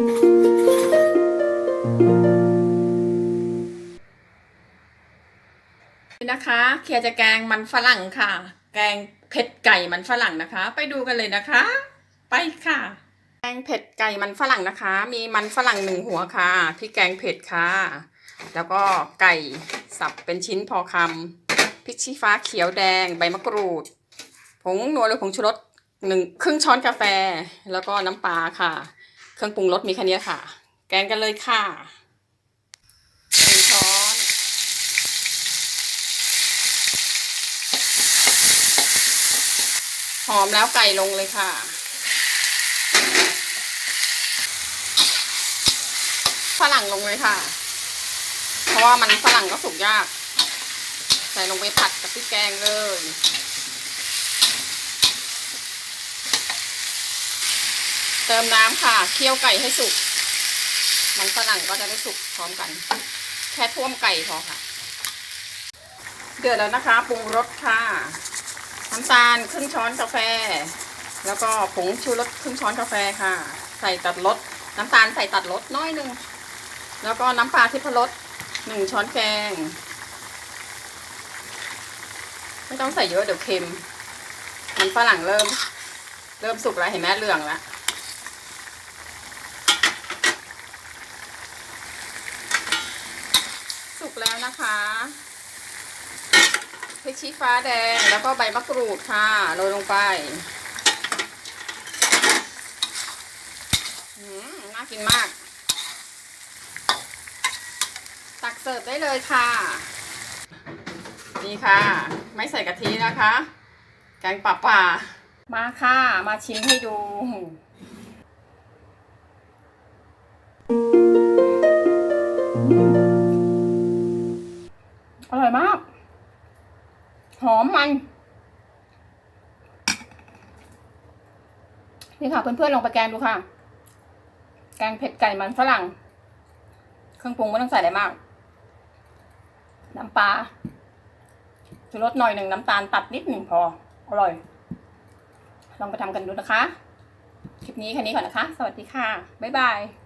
นะคะเคียจะแกงมันฝรั่งค่ะ แกงเผ็ดไก่มันฝรั่งนะคะ ไปดูกันเลยนะคะ ไปค่ะ แกงเผ็ดไก่มันฝรั่งนะคะ มีมันฝรั่งหนึ่งหัวค่ะพริกแกงเผ็ดค่ะ แล้วก็ไก่สับเป็นชิ้นพอคำพริกชี้ฟ้าเขียวแดงใบมะกรูด ผงนัวหรือผงชูรสหนึ่งครึ่งช้อนกาแฟ แล้วก็น้ำปลาค่ะ เครื่องปรุงรสมีแค่นี้ค่ะ แกงกันเลยค่ะหนึ่งช้อนหอมแล้วไก่ลงเลยค่ะฝรั่งลงเลยค่ะ เพราะว่ามันฝรั่งก็สุกยาก ใส่ลงไปผัดกับพริกแกงเลย เติมน้ำค่ะ เคี่ยวไก่ให้สุก มันฝรั่งก็จะได้สุกพร้อมกัน แค่ท่วมไก่พอค่ะ เดือดแล้วนะคะปรุงรสค่ะน้ำตาลครึ่งช้อนกาแฟ แล้วก็ผงชูรสครึ่งช้อนกาแฟค่ะ ใส่ตัดรสน้ำตาลใส่ตัดรสน้อยหนึ่งแล้วก็น้ำปลาทิพรสหนึ่งช้อนแกง ไม่ต้องใส่เยอะเดี๋ยวเค็ม มันฝรั่งเริ่ม เริ่มสุกแล้วเห็นไหมเหลืองแล้ว กแล้วนะคะพริกชี้ฟ้าแดงแล้วก็ใบมะกรูดค่ะโรยลงไปน่ากินมาก ตักเสิร์ฟได้เลยค่ะ นี่ค่ะ ไม่ใส่กะทินะคะ แกงป่าป่า มาค่ะ มาชิมให้ดู อร่อยมาก หอมมัน นี่ค่ะเพื่อนๆลองไปแกงดูค่ะ แกงเผ็ดไก่มันฝรั่ง เครื่องปรุงไม่ต้องใส่อะไรมาก น้ำปลาชูรสหน่อยหนึ่งน้ำตาลตัดนิดหนึ่งพอ อร่อย ลองไปทำกันดูนะคะ คลิปนี้แค่นี้ก่อนนะคะ สวัสดีค่ะ บ๊ายบาย